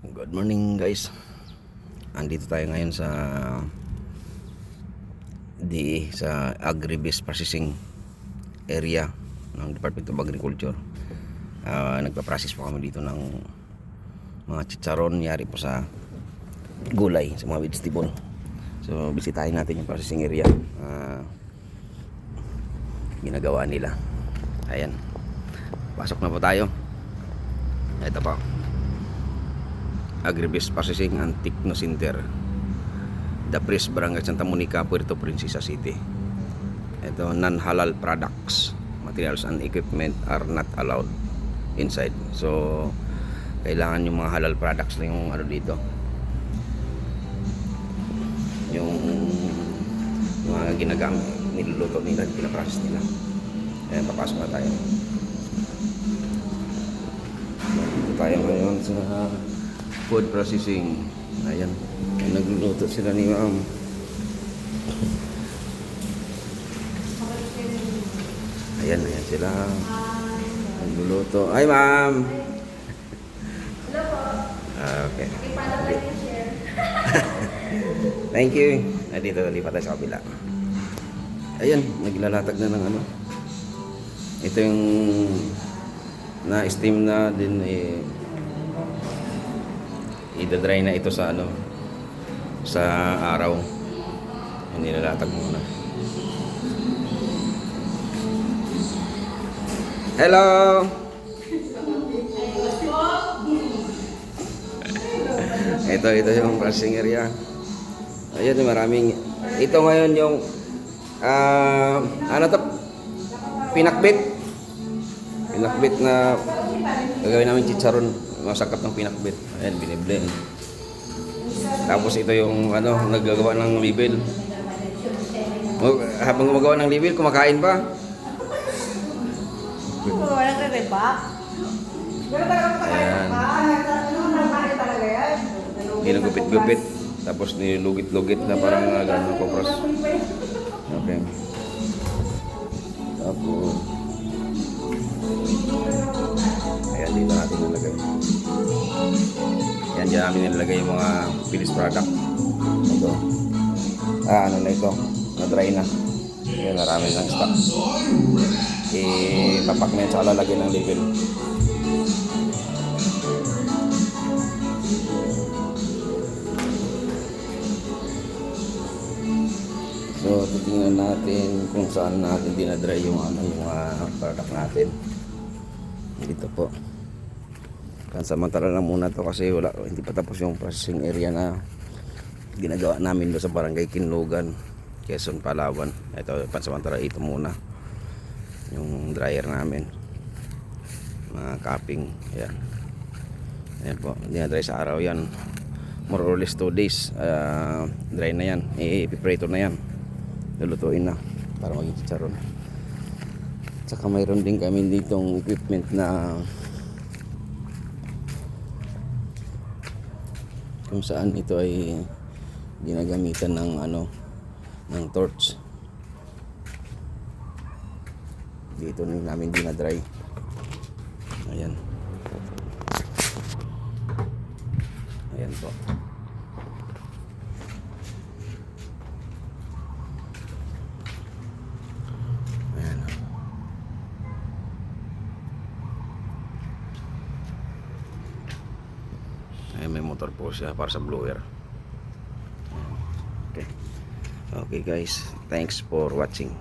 Good morning guys. Andito tayo ngayon sa DE sa Agribis Processing Area ng Department of Agriculture. Ah, nagpa-process po kami dito ng mga chicharon yari po sa gulay, sa mga vegetable. So, bisitahin natin yung processing area. Ah, ginagawa nila. Ayan. Pasok na po tayo. Ito po. Agribis Processing and Techno Center Dapres Barangay Santa Monica, Puerto Princesa City. Ito, non-halal products Materials and equipment are not allowed inside. So, kailangan yung mga halal products na yung ano dito. Yung yung mga ginagamit, niluluto nila, pinaprocess nila. Ayan, papasok na tayo. Dito tayo ngayon sa food processing. Ayan. Nagluluto sila ni ma'am. Ayan, ayan sila. Nagluluto. Ay, ma'am! Hello po. Okay. Thank you. Ah, dito, lipat tayo sa kabila. Ayan, naglalatag na ng ano. Ito yung na-steam na din eh, idadry na ito sa ano sa araw. Yung nilalatag muna. Hello! ito, ito yung processing area. Ayun, maraming... Ito ngayon yung... ah ano to? Pinakbit. Pinakbit na... Gagawin namin chicharon. Masakap ng pinakbit. Ayan, biniblend. Tapos ito yung ano, naggagawa ng label. Habang gumagawa ng label, kumakain pa. Oo, nagre-repack. Ayan. Ginagupit-gupit. Tapos nilugit-lugit na parang uh, gano'n kopros. Okay. Tapos... Ayan, dito natin Ayan, dyan namin nilalagay yung mga finished product. Ito. Ah, ano na ito? Na-dry na. Ayan, marami ng stock. Ipapak na yun sa lalagyan ng label. So, titingnan natin kung saan natin dinadry yung ano yung uh, product natin. Dito po. Pansamantala lang muna to kasi wala hindi pa tapos yung processing area na ginagawa namin doon sa barangay Kinlogan, Quezon, Palawan. Ito pansamantala ito muna. Yung dryer namin. Mga cupping, yan. Ayan po, dinadry sa araw yan. More or less 2 days. ah, dry na yan. I-preparator na yan lulutuin na para maging chicharon tsaka mayroon din kami ditong equipment na kung saan ito ay ginagamitan ng ano ng torch. Dito namin dinadry. Ayan. Ayan po Ayan. Ayan, may motor po siya para sa blower. Okay. Okay guys, thanks for watching.